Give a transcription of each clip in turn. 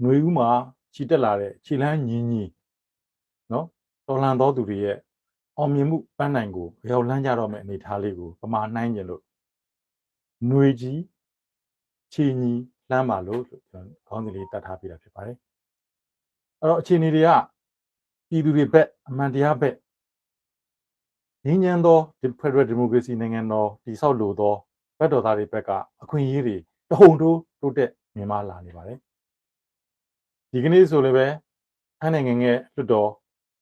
ຫນွေဦးမှာခြိတက်လာတဲ့ခြေလန်းညီညီနော်တော်လန်တော်သူတွေရဲ့အောင်မြင်မှုပန်းနိုင်ကိုရောက်လန်းကြတော့မယ့်အနေအထားလေးကိုပမာနှိုင်းကြလို့ຫນွေကြီးခြေညီလှမ်းပါလို့ကျွန်တော်ခေါင်းစဉ်လေးတတ်ထားပေးတာဖြစ်ပါတယ်အဲ့တော့အခြေအနေတွေကပြည်သူတွေဘက်အမှန်တရားဘက်ငြင်းညမ်းသောဒီ Federal Democracy နိုင်ငံတော်တည်ဆောက်လိုသောဘက်တော်သားတွေဘက်ကအခွင့်အရေးတွေတဟုန်ထိုးတိုးတက်မြင်မာလာနေပါတယ် ဒီကနေ့ဆိုလည်းပဲထိုင်းနိုင်ငံရဲ့လွှတ်တော်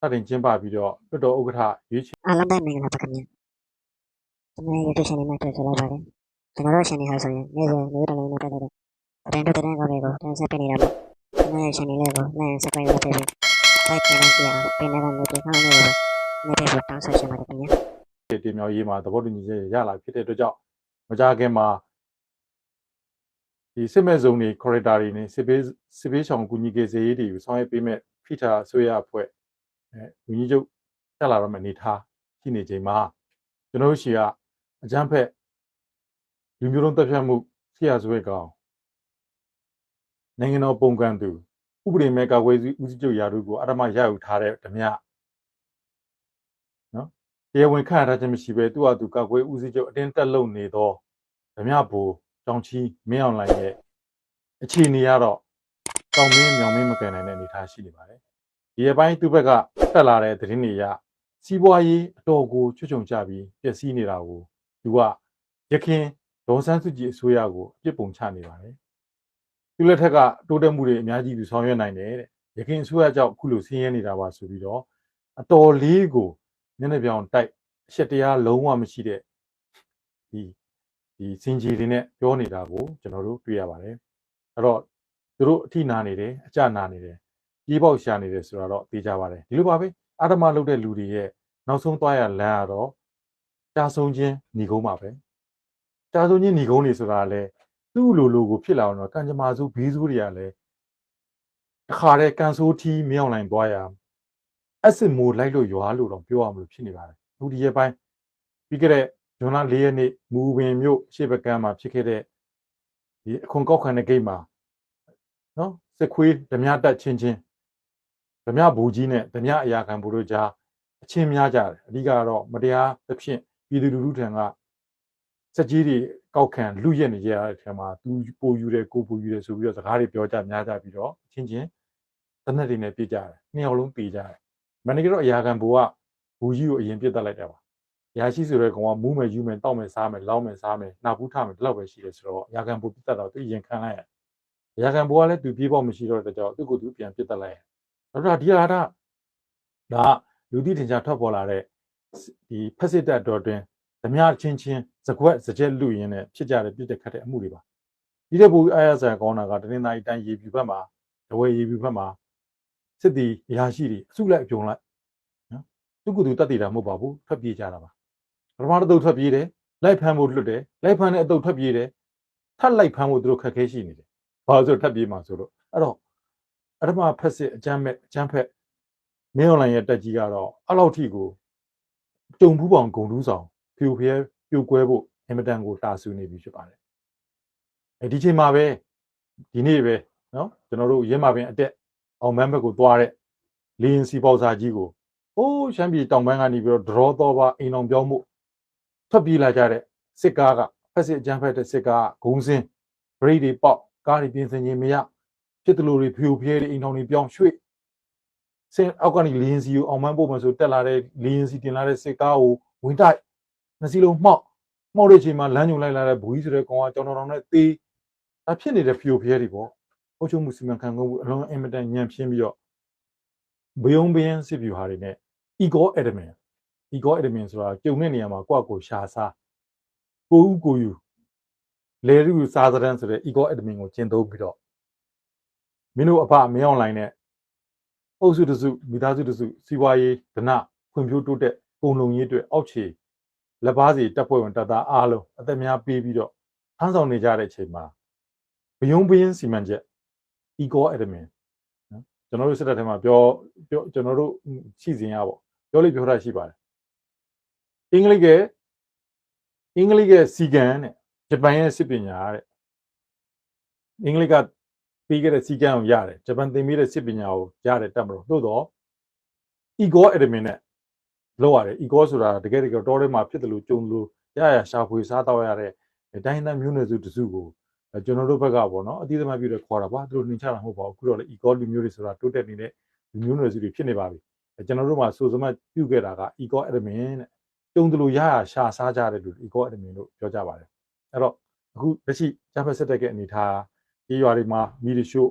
စတင်ကျင်းပပြီးတော့လွှတ်တော်ဥက္ကဋ္ဌရွေးချယ်အားလုံးပဲမင်္ဂလာပါခင်ဗျာကျွန်တော် YouTube channel မှာတွေ့ကြလိုက်ပါတယ်ကျွန်တော်တို့ channel ဟာဆိုရင်နေ့စဉ်နေ့တိုင်းနဲ့တက်တဲ့တရင်တို့တရင်ကောင်းတွေကိုတင်ဆက်ပေးနေတာပေါ့ကျွန်တော်ရဲ့ channel လေးကို like subscribe လုပ်ပေးပြီး like ချန်နယ်ကြည့်အောင်ပင်လည်းလည်းဒီကောင်းလေးကိုနေ့တိုင်းတောင်းဆိုချင်ပါတယ်ခင်ဗျာတင်မြောက်ရေးမှာသဘောတူညီချက်ရလာဖြစ်တဲ့အတွက်ကြောင့်မကြခင်မှာ ဒီစစ်မဲ့ဇုံတွေ corridor တွေနဲ့စစ်ပေးစစ်ပေးဆောင်ကူညီကေစေးရေးတွေကိုဆောင်ရွက်ပေးမဲ့ဖိထာဆွေရအဖွဲ့အဲဝင်းကြီးချုပ်တက်လာတော့မယ့်အနေထားရှိနေချိန်မှာကျွန်တော်တို့ရှိကအကြမ်းဖက်လူမျိုးလုံးတပ်ဖြတ်မှုဆရာဆွဲကောင်နိုင်ငံတော်ပုံကံသူဥပဒေမဲ့ကာကွယ်ဦးစီးချုပ်ရာထူးကိုအရမရယူထားတဲ့ဓမြတရားဝင်ခန့်ထားခြင်းမရှိဘဲသူ့ဟာသူကောက်ကွေးဦးစီးချုပ်အတင်းတက်လုံနေသောဓမြဘူ တောင်ချီမင်းအောင်လိုင်းရဲ့အခြေအနေကတော့တောင်မင်းမြောင်မင်းမကန်နိုင်တဲ့အနေအထားရှိနေပါတယ်ဒီအပိုင်းသူ့ဘက်ကတက်လာတဲ့သတင်းတွေရစီးပွားရေးအတော်ကိုချွတ်ချုံကြပြီးပျက်စီးနေတာကိုသူကရခင်ဒေါ်ဆန်းစုကြည်အစိုးရကိုအပြစ်ပုံချနေပါတယ်သူလက်ထက်ကတိုးတက်မှုတွေအများကြီးသူဆောင်ရွက်နိုင်တယ်တဲ့ရခင်အစိုးရကြောင့်အခုလိုဆင်းရဲနေတာပါဆိုပြီးတော့အတော်လေးကိုမျက်နှာပြောင်တိုက်အရှက်တရားလုံးဝမရှိတဲ့ဒီ ဒီစင်ကြီးတွေနဲ့ပြောနေတာကိုကျွန်တော်တို့တွေ့ရပါတယ်အဲ့တော့သူတို့အထိနာနေတယ်အကြနာနေတယ်ပြေးပေါက်ရှာနေတယ်ဆိုတာတော့သိကြပါတယ်ဒီလိုပါပဲအာဓမလုပ်တဲ့လူတွေရဲ့နောက်ဆုံးသွားရလမ်းကတော့ကြာဆုံးချင်းညီကုန်းပါပဲကြာဆုံးချင်းညီကုန်းနေဆိုတာကလည်းသူ့လိုလိုကိုဖြစ်လာအောင်တော့ကံကြမ္မာစုဘေးစုတွေကလည်းအခါတဲ့ကန်ဆိုးထီးမြောင်းနိုင်သွားရအစစ်မိုးလိုက်လို့ရွာလို့တော့ပြောရမလို့ဖြစ်နေပါတယ်။အခုဒီရက်ပိုင်းပြီးခဲ့တဲ့ ဇွန်လ၄ရက်နေ့မူဝင်မြို့ရှေ့ဘက်ကမ်းမှာဖြစ်ခဲ့တဲ့ဒီအခွန်ကောက်ခံတဲ့ဂိတ်မှာနော်စစ်ခွေးဓမြတက်ချင်းချင်းဓမြဘူကြီးနဲ့ဓမြအရာခံဘူတို့ကြားအချင်းများကြတယ်အဓိကတော့မတရားသဖြင့်ပြည်သူလူထုထံကစက်ကြီးတွေကောက်ခံလူရက်နေကြရတဲ့ထဲမှာသူပိုယူတယ်ကိုပိုယူတယ်ဆိုပြီးတော့စကားတွေပြောကြများကြပြီးတော့အချင်းချင်းတနက်တွေနဲ့ပြစ်ကြတယ်နှစ်ယောက်လုံးပြေးကြတယ်မန်နေဂျာတော့အရာခံဘူကဘူကြီးကိုအရင်ပြစ်တက်လိုက်တာပါ။ ရာရှိဆိုတဲ့ကောင်ကမူးမယ်ယူမယ်တောက်မယ်စားမယ်လောင်းမယ်စားမယ်နှာဘူးထမယ်ဒီလောက်ပဲရှိတယ်ဆိုတော့အရာခံဘူပြစ်တက်တော့သူအရင်ခံလိုက်ရ။အရာခံဘူကလည်းသူပြေးပေါ့မရှိတော့တဲ့ကြောင့်သူ့ကိုယ်သူပြန်ပြစ်တက်လိုက်ရ။နောက်တော့ဒီဟာကဒါလူတိတင်ကြထွက်ပေါ်လာတဲ့ဒီဖက်စစ်တပ်တော်တွင်ဓမြချင်းချင်းစကွက်စကြက်လူရင်းနဲ့ဖြစ်ကြတဲ့ပြစ်တက်ခတ်တဲ့အမှုတွေပါ။ဒီတဲ့ဘူအားရဆန်ကောင်းတာကတနင်္သာရီတိုင်းရေပြူဘက်မှာတဝဲရေပြူဘက်မှာစစ်တီအရာရှိတွေအစုလိုက်အပြုံလိုက်နော်သူကသူတတ်တည်တာမဟုတ်ပါဘူးထွက်ပြေးကြတာပါ ပထမတစ်သုတ်ထွက်ပြေးတယ်လိုက်ဖမ်းဖို့လွတ်တယ်လိုက်ဖမ်းတဲ့အသုတ်ထွက်ပြေးတယ်ထပ်လိုက်ဖမ်းဖို့သူတို့ခက်ခဲရှိနေတယ်ဘာလို့ဆိုထပ်ပြေးမှာဆိုတော့အဲ့တော့အထမဖက်စစ်အကြမ်းမဲ့အကြမ်းဖက်မင်းအွန်လိုင်းရဲ့တက်ကြီးကတော့အဲ့လောက်ထိကိုတုံဘူးပေါင်ဂုံတူးဆောင်ဖြူဖျဲပြိုကွဲဖို့အင်မတန်ကိုတာဆူနေပြီဖြစ်ပါတယ်အဲဒီချိန်မှာပဲဒီနေ့ပဲနော်ကျွန်တော်တို့ရင်းမာပင်အတက်အောင်မန်းဘက်ကိုသွားတဲ့လီယင်စီပေါစာကြီးကိုဟိုးရှမ်းပြည်တောင်ပိုင်းကနေပြီးတော့ draw တော့ပါအိမ်အောင်ပြောင်းမှု ထွက်ပြေးလာကြတဲ့စစ်ကားကဖက်စစ်အကြမ်းဖက်တဲ့စစ်ကားကဂုံစင်းဘရိတ်တွေပေါက်ကားတွေပြင်ဆင်ခြင်းမရဖြစ်တယ်လို့တွေဖြိုဖျဲတွေအိမ်ထောင်တွေပြောင်းရွှေ့စင်အောက်ကနေလီယင်စီကိုအောင်မန်းပို့မှဆိုတက်လာတဲ့လီယင်စီတင်လာတဲ့စစ်ကားကိုဝင်တိုက်နှစ်စီလုံးမှောက်မှောက်တဲ့အချိန်မှာလမ်းညွန်လိုက်လာတဲ့ဘူကြီးဆိုတဲ့ကောင်ကကြောင်တော်တော်နဲ့တေးဒါဖြစ်နေတဲ့ဖြိုဖျဲတွေပေါ့အုပ်ချုပ်မှုစီမံခန့်ခွဲမှုအလုံးအင်မတန်ညံ့ဖျင်းပြီးတော့ဘယုံဘယင်းစစ်ဗျူဟာတွေနဲ့ ego admin ego admin ဆိုတာကြုံတဲ့နေရာမှာကိုယ့်ကိုရှာစားကိုဦးကိုယူလေရုစားစရန်ဆိုတဲ့ ego admin ကိုကျင့်သုံးပြီးတော့မင်းတို့အဖမင်းအွန်လိုင်းနဲ့အုပ်စုတစုမိသားစုတစုစီးပွားရေးဒနဖွံ့ဖြိုးတိုးတက်ကုန်လုံရေးအတွက်အောက်ခြေလက်ပါးစီတက်ဖွဲ့ဝင်တပ်သားအားလုံးအသက်များပေးပြီးတော့ထမ်းဆောင်နေကြတဲ့အချိန်မှာဘယုံဘယင်းစီမံချက် ego admin နော်ကျွန်တော်တို့စစ်တပ်ထဲမှာပြောပြောကျွန်တော်တို့ရှိစဉ်ရပေါ့ပြောလိပြောတာရှိပါတယ် အင်္ဂလိပ်ကအင်္ဂလိပ်ရဲ့စီကံတဲ့ဂျပန်ရဲ့စစ်ပညာတဲ့အင်္ဂလိပ်ကပြီးခဲ့တဲ့စီကံကိုရတယ်ဂျပန်သင်ပေးတဲ့စစ်ပညာကိုရတယ်တက်မလို့သို့တော့ ego admin နဲ့လောက်ရတယ် ego ဆိုတာတကယ်တကယ်တော်ထဲမှာဖြစ်တယ်လို့ကြုံလို့ရရရှာဖွေစားတော့ရတဲ့တိုင်းသားမျိုးနွယ်စုတစုကိုအဲကျွန်တော်တို့ဘက်ကပေါ့နော်အတိအသမားပြုတဲ့ခေါ်တာပါသူတို့နှင်ချတာမဟုတ်ပါဘူးအခုတော့လေ ego လူမျိုးတွေဆိုတာတိုးတက်နေတဲ့လူမျိုးနွယ်စုတွေဖြစ်နေပါပြီအဲကျွန်တော်တို့မှာစိုးစမပြုခဲ့တာက ego admin တဲ့ ကြုံတယ်လို့ရရရှာစားကြတဲ့လူ ego admin လို့ပြောကြပါတယ်အဲ့တော့အခုလက်ရှိဂျပန်စစ်တပ်ရဲ့အနေထားဒီရွာတွေမှာမီးရှို့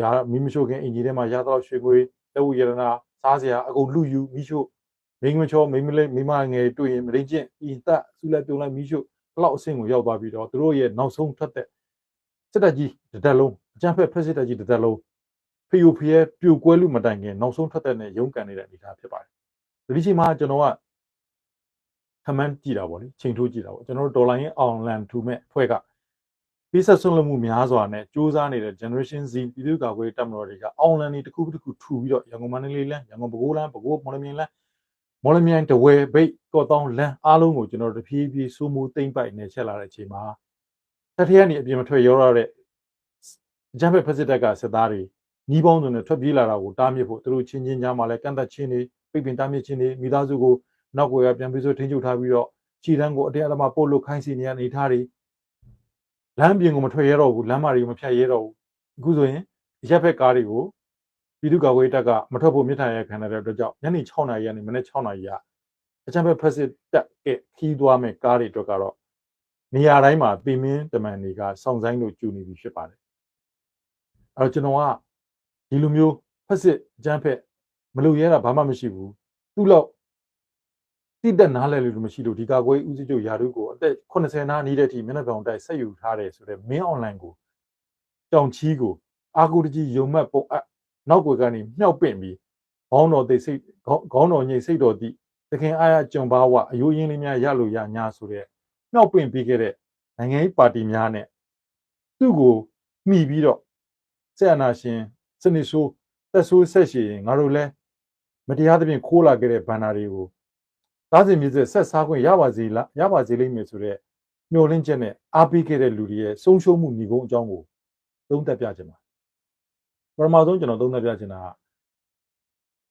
ရာမီးမရှို့ခင်အင်ဂျီထဲမှာရတော့ရွှေငွေလက်ဝရဏစားစရာအကုန်လူယူမီးရှို့မိန်းမချောမိန်းမလေးမိန်းမငယ်တွေ့ရင်မရင်းချင်းဤသက်ဆုလက်ပြုံးလိုက်မီးရှို့ဘလောက်အဆင့်ကိုရောက်သွားပြီးတော့သူတို့ရဲ့နောက်ဆုံးထွက်တဲ့စစ်တပ်ကြီးတစ်တက်လုံးအကြမ်းဖက်ဖက်စစ်တပ်ကြီးတစ်တက်လုံးဖီယိုဖီရဲ့ပြိုကွဲလူမတိုင်ခင်နောက်ဆုံးထွက်တဲ့နဲ့ရုန်းကန်နေတဲ့အနေအထားဖြစ်ပါတယ်ဒီချိန်မှာကျွန်တော်က ခမန်းကြည့်တာပေါ့လေချိန်ထိုးကြည့်တာပေါ့ကျွန်တော်တို့ဒေါ်လာရင်းအောင်လန်ထူမဲ့ဖွဲ့ကပေးဆက်ဆွန့်လွတ်မှုများစွာနဲ့စူးစမ်းနေတဲ့ generation Z ပြည်သူ့ကာကွယ်တပ်မတော်တွေကအောင်လန်တွေတစ်ခုတစ်ခုထူပြီးတော့ရန်ကုန်မန္တလေးလမ်းရန်ကုန်ပဲခူးလမ်းပဲခူးမော်လမြိုင်လမ်းမော်လမြိုင်တဝဲဘိတ်ကော့တောင်းလမ်းအားလုံးကိုကျွန်တော်တို့တဖြည်းဖြည်းစိုးမိုးသိမ့်ပိုက်နေချက်လာတဲ့အချိန်မှာတစ်ထည့်ကနေအပြင်မထွက်ရောရတဲ့အကြမ်းဖက်ဖက်စစ်တပ်ကစစ်သားတွေညီးပေါင်းစုံနဲ့ထွက်ပြေးလာတာကိုတားမြစ်ဖို့သူတို့ချင်းချင်းကြားမှာလည်းကန့်သက်ချင်းတွေပိတ်ပင်တားမြစ်ချင်းတွေမိသားစုကို နောက်ွယ်ကပြန်ပြီးဆိုထိန်းချုပ်ထားပြီးတော့ခြေတန်းကိုအတရားအဓမ္မပို့လို့ခိုင်းစီနေရနေထားတွေလမ်းပြင်ကိုမထွက်ရတော့ဘူးလမ်းမတွေကိုမဖြတ်ရတော့ဘူးအခုဆိုရင်ရက်ဖက်ကားတွေကိုပြည်သူ့ကာကွယ်တပ်ကမထွက်ဖို့မြစ်ထိုင်ရခံရတဲ့အတွက်ကြောင့်ညနေ6နာရီကနေမနေ့6နာရီကအချမ်းဖက်ဖက်စစ်တပ်ကခီးသွားမဲ့ကားတွေအတွက်ကတော့နေရာတိုင်းမှာပင်မင်းတမန်တွေကစောင့်ဆိုင်လို့ကျူနေပြီဖြစ်ပါတယ်အဲတော့ကျွန်တော်ကဒီလိုမျိုးဖက်စစ်အချမ်းဖက်မလုပ်ရတာဘာမှမရှိဘူးသူ့လောက် တိတက်နားလဲလို့မရှိလို့ဒီကာကွယ်ဦးစီးချုပ်ယာရုကိုအသက်80နားနီးတဲ့အထိမျက်နှာပြောင်တိုက်ဆက်ယူထားတယ်ဆိုတော့မင်းအွန်လိုင်းကိုကြောင်ချီးကိုအာကူတကြီးယုံမက်ပုံအပ်နောက်ွယ်ကနေမြောက်ပင့်ပြီးခေါင်းတော်သိစိတ်ခေါင်းတော်ညိစိတ်တော်တိသခင်အားရကြုံပါဝအယိုးရင်းလေးများရလို့ရညာဆိုတဲ့မြောက်ပင့်ပြီးခဲ့တဲ့နိုင်ငံရေးပါတီများနဲ့သူ့ကိုမှီပြီးတော့ဆက်အနာရှင်စနစ်ဆိုးတက်ဆိုးဆက်ရှိရင်ငါတို့လဲမတရားသဖြင့်ခိုးလာခဲ့တဲ့ဘန္နာတွေကို သားစဉ်မြစ်ဆက်ဆက်စားခွင့်ရပါစေလားရပါစေလိမ့်မယ်ဆိုတော့မျှော်လင့်ချက်နဲ့အားပေးခဲ့တဲ့လူတွေရဲ့ဆုံးရှုံးမှုညီကုန်းအကြောင်းကိုသုံးသပ်ပြခြင်းပါပထမဆုံးကျွန်တော်သုံးသပ်ပြခြင်းတာက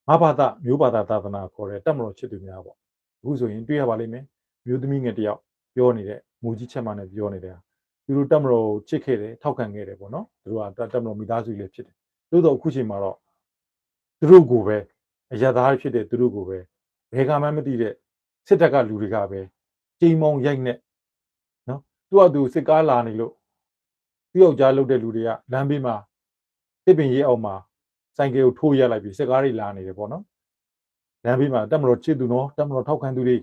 ငါဘာသာမျိုးဘာသာသာသနာခေါ်တဲ့တက်မတော်ချစ်သူများပေါ့အခုဆိုရင်တွေ့ရပါလိမ့်မယ်မျိုးသမီးငယ်တယောက်ပြောနေတဲ့မူကြီးချက်မှနဲ့ပြောနေတဲ့သူတို့တက်မတော်ချစ်ခဲ့တယ်ထောက်ခံခဲ့တယ်ပေါ့နော်သူတို့ကတက်မတော်မိသားစုလေးဖြစ်တယ်သို့တော့အခုချိန်မှာတော့သူတို့ကိုပဲအရသားဖြစ်တဲ့သူတို့ကိုပဲဘယ်ကမှမသိတဲ့ စစ်တပ်ကလူတွေကပဲချိန်မုံရိုက်နဲ့နော်သူကသူစစ်ကားလာနေလို့သူ့ယောက်ျားလုပ်တဲ့လူတွေကလမ်းဘေးမှာတစ်ပင်ရေးအောင်မှာစိုင်ကယ်ကိုထိုးရက်လိုက်ပြီးစစ်ကားတွေလာနေတယ်ပေါ့နော်လမ်းဘေးမှာတက်မတော်ချစ်သူနော်တက်မတော်ထောက်ခံသူတွေ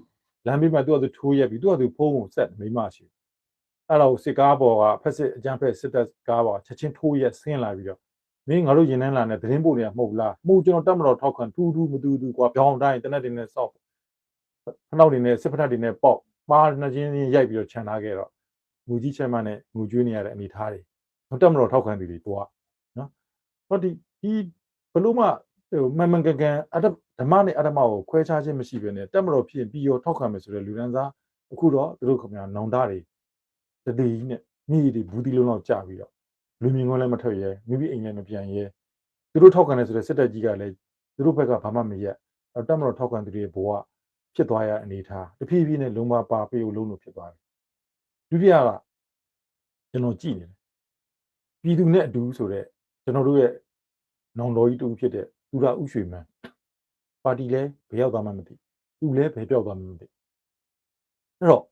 လမ်းဘေးမှာသူကသူထိုးရက်ပြီးသူကသူဖုံးကိုဆက်မိမရှိအဲ့တော့စစ်ကားပေါ်ကဖက်စစ်အကြမ်းဖက်စစ်တပ်ကားပေါ်ချက်ချင်းထိုးရက်ဆင်းလာပြီးတော့မင်းငါတို့ရင်နှန်းလာနဲ့သတင်းပို့နေတာမဟုတ်လားမှုကျွန်တော်တက်မတော်ထောက်ခံထူးထူးမတူတူကွာပြောင်းတိုင်းတနက်တင်နဲ့စောက် ဖနောက်တွေနဲ့စစ်ဖက်တွေနဲ့ပေါက်ပါးနှချင်းချင်းရိုက်ပြီးတော့ခြံထားခဲ့တော့ငူကြီးချက်မှနဲ့ငူကျွေးနေရတဲ့အနေထားတွေတော့တက်မတော်ထောက်ခံသူတွေတော့နော်ဟောဒီဒီဘလို့မှဟိုမန်မန်ကန်ကန်အတဓမ္မနဲ့အတ္တမကိုခွဲခြားခြင်းမရှိဘဲနဲ့တက်မတော်ဖြစ်ပြီးရောထောက်ခံမယ်ဆိုတဲ့လူဒန်းစားအခုတော့သူတို့ခင်ဗျာနောင်တတွေတတိကြီးနဲ့မိတွေဘူးတီလုံးလောက်ကြာပြီးတော့လူမြင်ကွန်းလည်းမထွက်ရဲမိမိအိမ်လည်းမပြန်ရဲသူတို့ထောက်ခံတယ်ဆိုတဲ့စစ်တပ်ကြီးကလည်းသူတို့ဘက်ကဘာမှမရက်တက်မတော်ထောက်ခံသူတွေဘဝ ဖြစ်သွားရအနေထားတဖြည်းဖြည်းနဲ့လုံမပါပေးလို့လုံးလို့ဖြစ်သွားတယ်ဒုတိယကကျွန်တော်ကြည့်နေတယ်ပြည်သူနဲ့အတူဆိုတော့ကျွန်တော်တို့ရဲ့နောင်တော်ကြီးတူဖြစ်တဲ့သူရဥရွှေမန်းပါတီလဲဘယ်ရောက်သွားမှမသိသူလဲဘယ်ပြောက်သွားမှမသိအဲ့တော့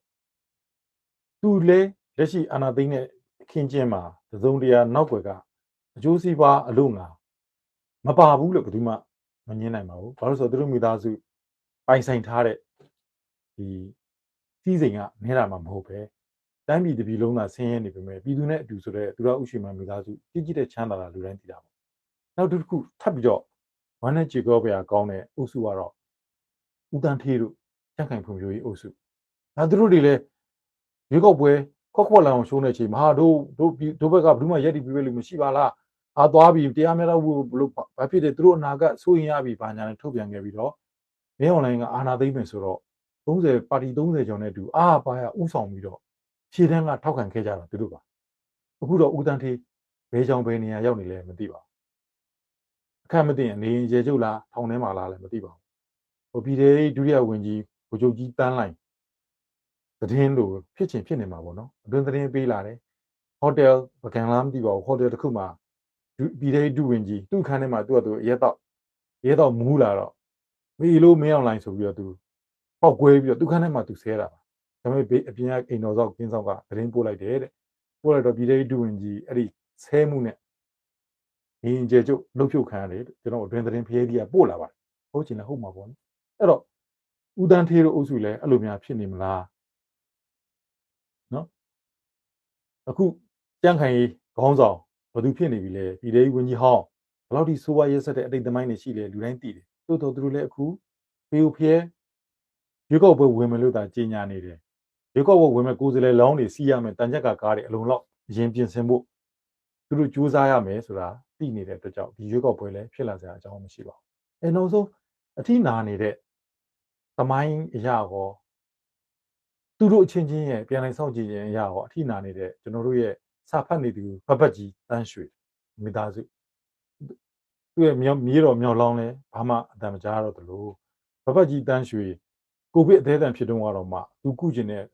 သူလဲလက်ရှိအာဏာသိမ်းတဲ့အခင်းကျင်းမှာသစုံတရာနောက်ွယ်ကအကျိုးစီးပွားအလို့ငါမပါဘူးလို့ဘယ်သူမှမငင်းနိုင်ပါဘူးဘာလို့ဆိုတော့သူတို့မိသားစု ပိုင်ဆိုင်ထားတဲ့ဒီစီးစိမ်ကနဲတာမှမဟုတ်ပဲတိုင်းပြည်တစ်ပြည်လုံးသာဆင်းရဲနေပေမဲ့ပြည်သူနဲ့အတူဆိုတဲ့သူရဥရှိမှမိသားစုကြီးကြီးတဲ့ချမ်းသာတာလူတိုင်းသိတာပေါ့နောက်တစ်ခုထပ်ပြီးတော့ဝမ်းနဲ့ကြေကောပြာကောင်းတဲ့အုပ်စုကတော့ဦးတန်းထေးတို့ချက်ခိုင်ဖွံ့ဖြိုးရေးအုပ်စုဒါသူတို့တွေလည်းရွေးကောက်ပွဲခောက်ခွက်လောင်ရှိုးနေချိန်မဟာတို့တို့တို့ဘက်ကဘယ်သူမှရက်တီပြပေးလို့မရှိပါလားအာသွားပြီးတရားမျှတမှုဘလို့ဘာဖြစ်တယ်သူတို့အနာကစိုးရင်ရပြီဘာညာနဲ့ထုတ်ပြန်ခဲ့ပြီးတော့ မင်းအွန်လိုင်းကအာနာသိမ့်မယ်ဆိုတော့30ပါတီ30ကျော်နဲ့အတူအားပါရဥဆောင်ပြီးတော့ဖြည့်တန်းကထောက်ခံခဲ့ကြတာသူတို့ပါအခုတော့ဦးတန်းထေးဘယ်ကြောင်ဘယ်နေရာရောက်နေလဲမသိပါဘူးအခက်မသိရင်နေရင်ကျေကျုပ်လားထောင်ထဲမှာလားလည်းမသိပါဘူးဟိုပြည်သေးဒုတိယဝန်ကြီးဗိုလ်ချုပ်ကြီးတန်းလိုက်သတင်းလိုဖြစ်ချင်ဖြစ်နေမှာပေါ့နော်အတွင်းသတင်းပေးလာတယ်ဟိုတယ်ပကံလားမသိပါဘူးဟိုတယ်တစ်ခုမှာဒုပြည်သေးဒုဝန်ကြီးသူ့ခန်းထဲမှာသူ့ကသူရဲတော့ရဲတော့မူးလာတော့ မီလို့မင်းအောင်လိုင်းဆိုပြီးတော့သူပောက်ကွဲပြီးတော့သူ့ခန်းထဲမှာသူဆဲတာပါဒါပေမဲ့ဘေးအပြင်ကအိမ်တော်ဆောက်ကင်းဆောက်ကသတင်းပို့လိုက်တယ်တဲ့ပို့လိုက်တော့ပြည်ထောင်စုဒုဝန်ကြီးအဲ့ဒီဆဲမှုနဲ့ဒီအကျဲကျုပ်လှုပ်ဖြုတ်ခံရတယ်ကျွန်တော်အတွင်းသတင်းဖျဲကြီးကပို့လာပါတယ်ဟုတ်ချင်လည်းဟုတ်မှာပေါ့နော်အဲ့တော့ဦးတန်းထေးတို့အုပ်စုလည်းအဲ့လိုများဖြစ်နေမလားနော်အခုကြန့်ခိုင်ရေးခေါင်းဆောင်ဘာသူဖြစ်နေပြီလဲပြည်ထောင်စုဝန်ကြီးဟောင်းဘယ်လောက်ထိစိုးဝါရဲဆက်တဲ့အတိတ်သမိုင်းတွေရှိလဲလူတိုင်းသိတယ် တိုးတော်သူတို့လည်းအခုဖေဦးဖျဲရွေးကောက်ပွဲဝင်မယ်လို့သာကြေညာနေတယ်ရွေးကောက်ပွဲဝင်မဲ့ကိုယ်စားလှယ်လောင်းတွေစီးရမယ်တန်ချက်ကကားတွေအလုံးလောက်အရင်ပြင်ဆင်ဖို့သူတို့ကြိုးစားရမယ်ဆိုတာသိနေတဲ့အတွက်ကြောင့်ဒီရွေးကောက်ပွဲလည်းဖြစ်လာစရာအကြောင်းမရှိပါဘူး။အဲနောက်ဆုံးအထိနာနေတဲ့သမိုင်းအရာကောသူတို့အချင်းချင်းရဲ့ပြန်လည်စောင့်ကြည့်ခြင်းအရာကောအထိနာနေတဲ့ကျွန်တော်တို့ရဲ့စာဖတ်နေသူဘဘတ်ကြီးတန်းရွှေမိသားစု သူ့ရဲ့မြောက်မြေတော်မြောက်လောင်းလဲဘာမှအတန်မကြားတော့တလို့ဘဘတ်ကြီးတန်းရွှေကိုဗစ်အသေးအံဖြစ်တော့ကတော့မှသူကုကျင်တဲ့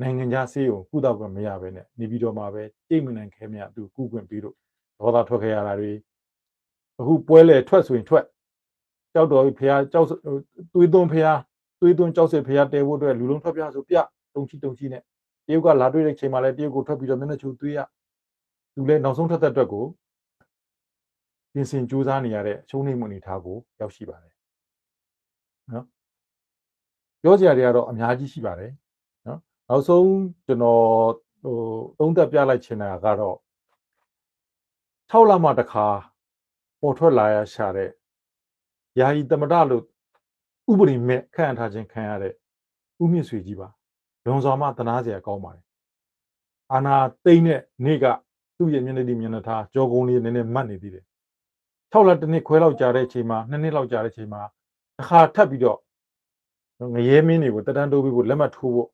နိုင်ငံခြားဆေးကိုကုသခွင့်မရဘဲနဲ့နေပြည်တော်မှာပဲတိတ်မနိုင်ခဲမြသူကုခွင့်ပြီးတော့ဒေါသထွက်ခဲ့ရတာတွေအခုပွဲလေထွက်ဆိုရင်ထွက်ကြောက်တော်ဖះကြောက်သွေးသွန်းဖះသွေးသွန်းကြောက်စစ်ဖះတဲဖို့အတွက်လူလုံးထွက်ပြဆိုပြတုံချီတုံချီနဲ့တရုတ်ကလာတွေ့တဲ့ချိန်မှာလည်းတရုတ်ကိုထွက်ပြီးတော့မျက်နှာချိုသွေးရသူလည်းနောက်ဆုံးထွက်တဲ့အတွက်ကို ပြင်ဆင်ကြိုးစားနေရတဲ့အချုံးနေမှုအနေထားကိုရောက်ရှိပါတယ်နော်ပြောစရာတွေကတော့အများကြီးရှိပါတယ်နောက်ဆုံးကျွန်တော်ဟိုသုံးသက်ပြလိုက်ချင်တာကတော့6လမှတစ်ခါပေါ်ထွက်လာရရှာတဲ့ယာယီတမဒလို့ဥပဒေမဲ့ခန့်အပ်ထားခြင်းခံရတဲ့ဥမြင့်ဆွေကြီးပါလွန်စွာမှတနာစရာကောင်းပါတယ်အာနာသိမ့်တဲ့နေ့ကသူ့ရဲ့မျက်နှာဒီမျက်နှာထားကြောကုန်းလေးနည်းနည်းမှတ်နေသေးတယ် 6လတစ်နှစ်ခွဲလောက်ကြာတဲ့အချိန်မှာ2နှစ်လောက်ကြာတဲ့အချိန်မှာတစ်ခါထပ်ပြီးတော့ငရဲမင်းတွေကိုတက်တန်းတိုးပြီးဖို့လက်မှတ်ထိုးဖို့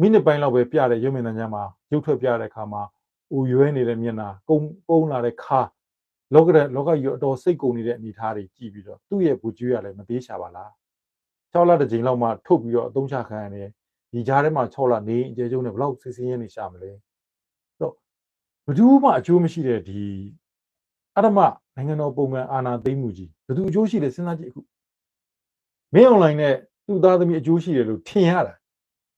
မိနစ်ပိုင်းလောက်ပဲပြတဲ့ရုပ်မြင်သံကြားမှာရုပ်ထွက်ပြတဲ့အခါမှာအိုရွဲနေတဲ့မျက်နှာကုန်းကုန်းလာတဲ့ခါလောကတဲ့လောကကြီးအတော်စိတ်ကုန်နေတဲ့အနေအထားတွေကြည့်ပြီးတော့သူ့ရဲ့ဘူကျွေးရလည်းမသေးရှာပါလား6လတစ်ချိန်လောက်မှထုတ်ပြီးတော့အသုံးချခံရတယ်ဒီကြားထဲမှာ6လနေအကျယ်ကျုံနဲ့ဘလောက်စစ်စင်းရနေရှာမလဲတော့ဘယ်သူမှအကျိုးမရှိတဲ့ဒီ အရမနိုင်ငံတော်ပုံမှန်အာဏာသိမ်းမှုကြီးဘယ်သူအကျိုးရှိလဲစဉ်းစားကြည့်အခုမင်းအွန်လိုင်းနဲ့သူ့သားသမီးအကျိုးရှိတယ်လို့ထင်ရတာ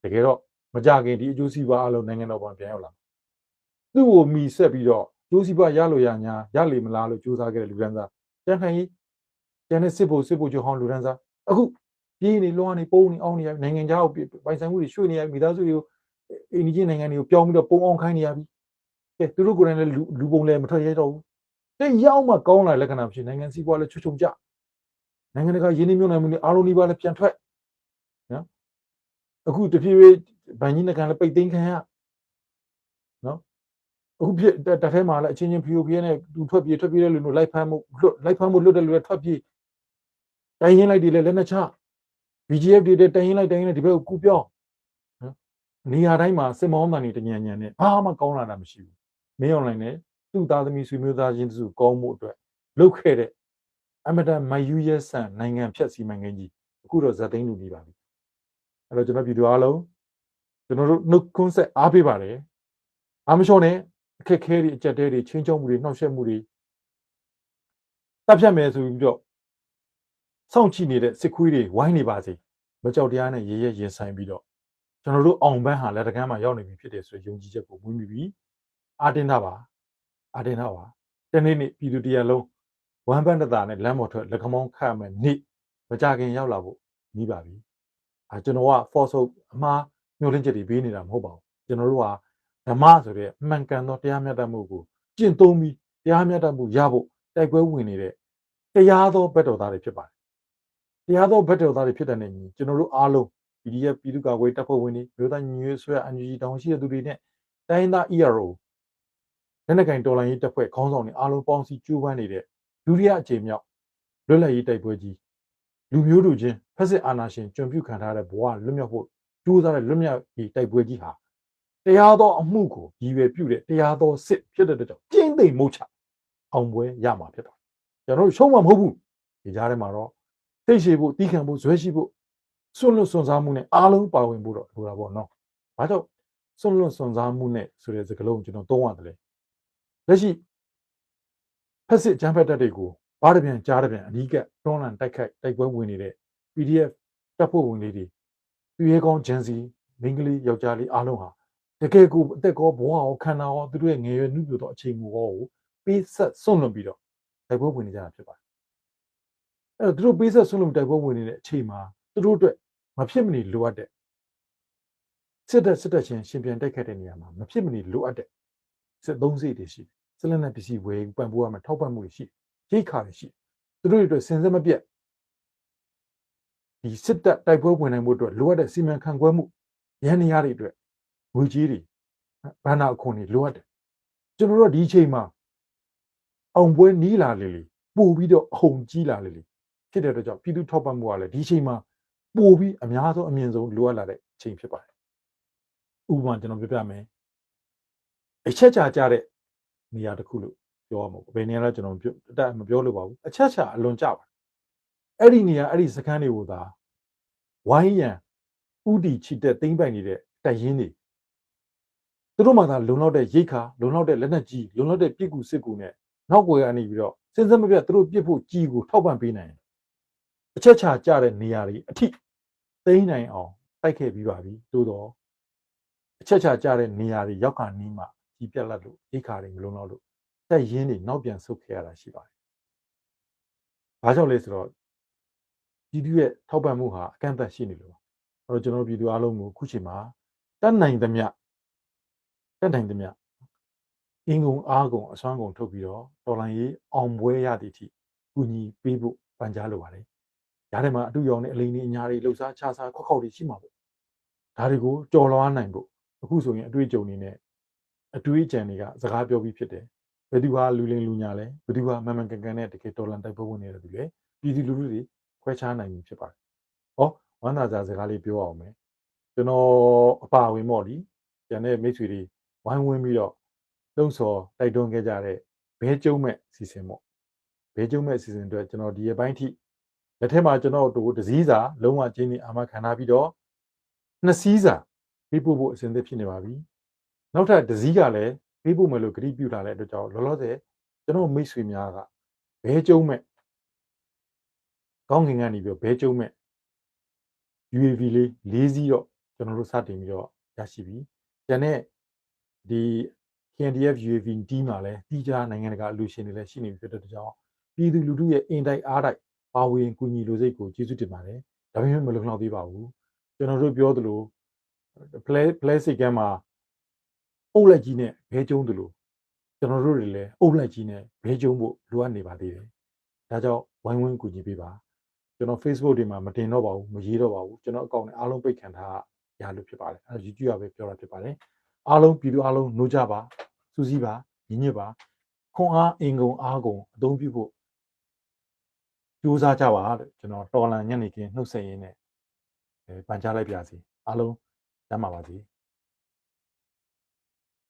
တကယ်တော့မကြခင်ဒီအကျိုးစီးပွားအလုံးနိုင်ငံတော်ပေါ်ပြန်ရောက်လာသူ့ကိုမီဆက်ပြီးတော့ကျိုးစီးပွားရလို့ရညာရလေမလားလို့ကြိုးစားခဲ့တဲ့လူဒန်းစားတန်ခိုင်ကြီးကျန်တဲ့စစ်ဖို့စစ်ဖို့ချုပ်ဟောင်းလူဒန်းစားအခုပြေးနေလွှမ်းနေပုံနေအောင်နေရနိုင်ငံခြားကိုပိုင်ဆိုင်မှုတွေရွှေ့နေရမိသားစုတွေကိုအိန္ဒိယနိုင်ငံတွေကိုပြောင်းပြီးတော့ပုံအောင်ခိုင်းနေရပြီကဲသူတို့ကိုယ်တိုင်လည်းလူပုံလည်းမထွက်ရတော့ဘူး တဲ့ရောက်မှကောင်းလာလက္ခဏာဖြစ်နိုင်ငံစီးပွားလည်းချွတ်ချုံကြနိုင်ငံတကာရင်းနှီးမြှုပ်နှံမှုတွေအားလုံးဒီပါလည်းပြန်ထွက်နော်အခုတဖြည်းဖြည်းဗန်ကြီးနှကန်လည်းပိတ်သိမ်းခံရနော်အခုဖြစ်တထဲမှာလည်းအချင်းချင်းဖြူဖြူနဲ့သူထွက်ပြေးထွက်ပြေးတဲ့လူတို့လိုက်ဖမ်းမှုလွတ်လိုက်ဖမ်းမှုလွတ်တဲ့လူတွေထွက်ပြေးတိုင်းရင်းလိုက်တွေလည်းလက်နှချ BGF တွေတဲ့တိုင်းရင်းလိုက်တိုင်းရင်းလိုက်ဒီဘက်ကိုကူပြောင်းနော်နေရာတိုင်းမှာစစ်မောင်းတန်တွေတညံညံနဲ့ဘာမှကောင်းလာတာမရှိဘူးမင်းအွန်လိုင်းနဲ့ သူ့သားသမီးဆွေမျိုးသားချင်းစုကောင်းမှုအတွက်လုပ်ခဲ့တဲ့အမတန်မယူရဲဆန်နိုင်ငံဖြတ်စီမံကိန်းကြီးအခုတော့ဇက်သိန်းလူနေပါပြီအဲ့တော့ကျွန်တော်ပြည်သူအားလုံးကျွန်တော်တို့နှုတ်ခွန်းဆက်အားပေးပါတယ်အားမလျှော့နဲ့အခက်ခဲတွေအကြက်တဲတွေချင်းချုံမှုတွေနှောက်ယှက်မှုတွေတပ်ဖြတ်မယ်ဆိုပြီးတော့စောင့်ကြည့်နေတဲ့စစ်ခွေးတွေဝိုင်းနေပါစေမကြောက်တရားနဲ့ရေရဲရင်ဆိုင်ပြီးတော့ကျွန်တော်တို့အောင်ပန်းဟာလက်တကမ်းမှာရောက်နေပြီဖြစ်တယ်ဆိုတဲ့ယုံကြည်ချက်ကိုမွေးမိပြီးအာတင်တာပါ အာတင်တာပါတနေ့နေ့ပြည်သူတရားလုံးဝမ်ပန်းတတာနဲ့လမ်းပေါ်ထွက်လက်ခမောင်းခတ်မယ်နေ့မကြခင်ရောက်လာဖို့နီးပါပြီအာကျွန်တော်က force အမှားညှို့လင့်ချက်တွေပေးနေတာမဟုတ်ပါဘူးကျွန်တော်တို့ကဓမ္မဆိုတဲ့အမှန်ကန်သောတရားမျှတမှုကိုကျင့်သုံးပြီးတရားမျှတမှုရဖို့တိုက်ပွဲဝင်နေတဲ့တရားသောဘက်တော်သားတွေဖြစ်ပါတယ်တရားသောဘက်တော်သားတွေဖြစ်တဲ့နေညီကျွန်တော်တို့အားလုံး PDF ပြည်သူ့ကာကွယ်တပ်ဖွဲ့ဝင်တွေမြို့သားညီညွတ်ဆွဲ NGO တောင်ရှိတဲ့သူတွေနဲ့တိုင်းသား ERO လက်နက်ကင်တော်လိုင်းရေးတပ်ဖွဲ့ခေါင်းဆောင်တွေအားလုံးပေါင်းစည်းကြိုးပမ်းနေတဲ့ဒုတိယအကြိမ်မြောက်လွတ်လပ်ရေးတိုက်ပွဲကြီးလူမျိုးတို့ချင်းဖက်စစ်အာဏာရှင်ကြုံပြုခံထားတဲ့ဘဝလွတ်မြောက်ဖို့ကြိုးစားတဲ့လွတ်မြောက်ရေးတိုက်ပွဲကြီးဟာတရားသောအမှုကိုရည်ရွယ်ပြုတဲ့တရားသောစစ်ဖြစ်တဲ့အတွက်ကြောင့်ကျင့်သိမ့်မုတ်ချအောင်ပွဲရမှာဖြစ်တယ်ကျွန်တော်တို့ရှုံးမှာမဟုတ်ဘူးဒီကြားထဲမှာတော့သိရှိဖို့တီးခံဖို့ဇွဲရှိဖို့စွန့်လွတ်စွန့်စားမှုနဲ့အားလုံးပါဝင်ဖို့တော့လိုတာပေါ့နော်ဘာကြောင့်စွန့်လွတ်စွန့်စားမှုနဲ့ဆိုတဲ့စကားလုံးကိုကျွန်တော်သုံးရတယ်လေ လက်ရှိဖက်စစ်ဂျမ်ဖက်တက်တွေကိုဘားတပြန်ကြားတပြန်အဓိကတွန်းလန်တိုက်ခိုက်တိုက်ပွဲဝင်နေတဲ့ PDF တပ်ဖွဲ့ဝင်လေးတွေသူရဲကောင်းဂျန်စီမိန်းကလေးယောက်ျားလေးအားလုံးဟာတကယ်ကိုအသက်ကောဘဝရောခန္ဓာရောသူတို့ရဲ့ငယ်ရွယ်နှုပြတော့အချိန်ကိုရောကိုပေးဆက်စွန့်လွတ်ပြီးတော့တိုက်ပွဲဝင်နေကြတာဖြစ်ပါတယ်အဲ့တော့သူတို့ပေးဆက်စွန့်လွတ်တိုက်ပွဲဝင်နေတဲ့အချိန်မှာသူတို့အတွက်မဖြစ်မနေလိုအပ်တဲ့စစ်တပ်စစ်တပ်ချင်းရှင်ပြန်တိုက်ခတ်တဲ့နေရာမှာမဖြစ်မနေလိုအပ်တဲ့စစ်သုံးစိတ်တွေရှိတယ် စစ်လက်နက်ပစ္စည်းဝယ်ပံ့ပိုးရမယ်ထောက်ပံ့မှုတွေရှိတယ်ရိတ်ခါတွေရှိတယ်သူတို့တွေအတွက်စင်စစ်မပြတ်ဒီစစ်တပ်တိုက်ပွဲဝင်နိုင်မှုအတွက်လိုအပ်တဲ့စီမံခန့်ခွဲမှုရန်နေရာတွေအတွက်ငွေကြေးတွေဘဏ္ဍာအခွန်တွေလိုအပ်တယ်ကျွန်တော်တို့ကဒီအချိန်မှာအောင်ပွဲနီးလာလေလေပို့ပြီးတော့အဟုန်ကြီးလာလေလေဖြစ်တဲ့အတွက်ကြောင့်ပြည်သူထောက်ပံ့မှုကလည်းဒီအချိန်မှာပို့ပြီးအများဆုံးအမြင့်ဆုံးလိုအပ်လာတဲ့အချိန်ဖြစ်ပါတယ်ဥပမာကျွန်တော်ပြပြမယ်အချက်ချာကြတဲ့ နေရာတစ်ခုလို့ပြောရမှာပေါ့ဘယ်နေရာလဲကျွန်တော်ပြောအတက်မပြောလို့ပါဘူးအချက်ချာအလွန်ကြပါအဲ့ဒီနေရာအဲ့ဒီစခန်းတွေကိုသာဝိုင်းရန်ဥတီချစ်တဲ့သိမ့်ပိုင်နေတဲ့တိုက်ရင်တွေသူတို့မှသာလုံလောက်တဲ့ရိတ်ခါလုံလောက်တဲ့လက်နက်ကြီးလုံလောက်တဲ့ပြစ်ကူစစ်ကူနဲ့နောက်ွယ်ကနေပြီးတော့စဉ်စမပြတ်သူတို့ပြစ်ဖို့ကြီးကိုထောက်ပံ့ပေးနိုင်တယ်အချက်ချာကြတဲ့နေရာတွေအထိသိမ့်နိုင်အောင်တိုက်ခဲ့ပြီးပါပြီသို့တော့အချက်ချာကြတဲ့နေရာတွေရောက်ခါနီးမှ ကြီးပြက်လက်လို့ရိတ်ခါတွေမလုံလောက်လို့တိုက်ရင်တွေနောက်ပြန်ဆုတ်ခဲ့ရတာရှိပါတယ်။ဘာကြောင့်လဲဆိုတော့ပြည်သူရဲ့ထောက်ပံ့မှုဟာအကန့်အသတ်ရှိနေလို့ပါ။အဲတော့ကျွန်တော်တို့ပြည်သူအားလုံးကိုခုချိန်မှာတတ်နိုင်သမျှတတ်နိုင်သမျှအင်ကုန်အားကုန်အစွမ်းကုန်ထုတ်ပြီးတော့တော်လိုင်းရေးအောင်ပွဲရသည့်အထိကူညီပေးဖို့ပန်ကြားလိုပါတယ်။ဒါထဲမှာအတူရောင်နဲ့အလိန်တွေအညာတွေလှုပ်ရှားခြားစားခွက်ခေါက်တွေရှိမှာပေါ့။ဒါတွေကိုကြော်လွှားနိုင်ဖို့အခုဆိုရင်အတွေ့အကြုံတွေနဲ့ အတွေ့အကြံတွေကစကားပြောပြီးဖြစ်တယ်။ဘယ်သူဟာလူလင်လူညာလဲဘယ်သူဟာမန်မှန်ကန်ကန်နဲ့တကယ်တော်လန်တိုက်ပွဲဝင်နေတယ်သူလဲပြည်သူလူထုတွေခွဲခြားနိုင်ပြီဖြစ်ပါတယ်။ဟောဝမ်းသာကြစကားလေးပြောအောင်မယ်။ကျွန်တော်အပါဝင်ပေါ့လीကျန်တဲ့မိတ်ဆွေတွေဝိုင်းဝန်းပြီးတော့လုံဆော်တိုက်တွန်းခဲ့ကြတဲ့ဘဲကျုံမဲ့စီစဉ်ပေါ့။ဘဲကျုံမဲ့စီစဉ်အတွက်ကျွန်တော်ဒီရက်ပိုင်းထိလက်ထက်မှာကျွန်တော်တို့တစည်းစာလုံးဝကျင်းနေအာမခံထားပြီးတော့နှစ်စည်းစာပြပို့ဖို့အစဉ်သင့်ဖြစ်နေပါပြီ။ နောက်ထပ်တစည်းကလည်းပေးဖို့မယ်လို့ဂရုပြုထားတဲ့အတွက်ကြောင့်လောလောဆယ်ကျွန်တော်မိတ်ဆွေများကဘဲကျုံမဲ့ကောင်းကင်ကနေပြီးတော့ဘဲကျုံမဲ့ UAV လေး၄စီးတော့ကျွန်တော်တို့စတင်ပြီးတော့ရရှိပြီ။ကျန်တဲ့ဒီ KNDF UAV team မှာလည်းတီးခြားနိုင်ငံတကာအလူရှင်တွေလည်းရှိနေပြီဖြစ်တဲ့အတွက်ကြောင့်ပြည်သူလူထုရဲ့အင်တိုက်အားတိုက်ပါဝင်ကူညီလိုစိတ်ကိုကျေးဇူးတင်ပါတယ်။ဒါပေမဲ့မလုံလောက်သေးပါဘူး။ကျွန်တော်တို့ပြောသလို play play စိတ်ကမ်းမှာ အုပ်လက်ကြီးနဲ့ဘဲကျုံးသလိုကျွန်တော်တို့တွေလည်းအုပ်လက်ကြီးနဲ့ဘဲကျုံးဖို့လိုအပ်နေပါသေးတယ်။ဒါကြောင့်ဝိုင်းဝန်းကူညီပေးပါ။ကျွန်တော် Facebook တွေမှာမတင်တော့ပါဘူးမရေးတော့ပါဘူးကျွန်တော်အကောင့်နဲ့အားလုံးပိတ်ခံထားရလို့ဖြစ်ပါတယ်။အဲ YouTube ကပဲပြောတာဖြစ်ပါတယ်။အားလုံးပြည်သူအားလုံးနှိုးကြပါစူးစီးပါညီညွတ်ပါခွန်အားအင်ကုန်အားကုန်အသုံးပြုဖို့ကြိုးစားကြပါလို့ကျွန်တော်တော်လန်ညနေခင်းနှုတ်ဆက်ရင်းနဲ့အဲပန်ကြားလိုက်ပါစီအားလုံးကျမ်းပါပါစေ။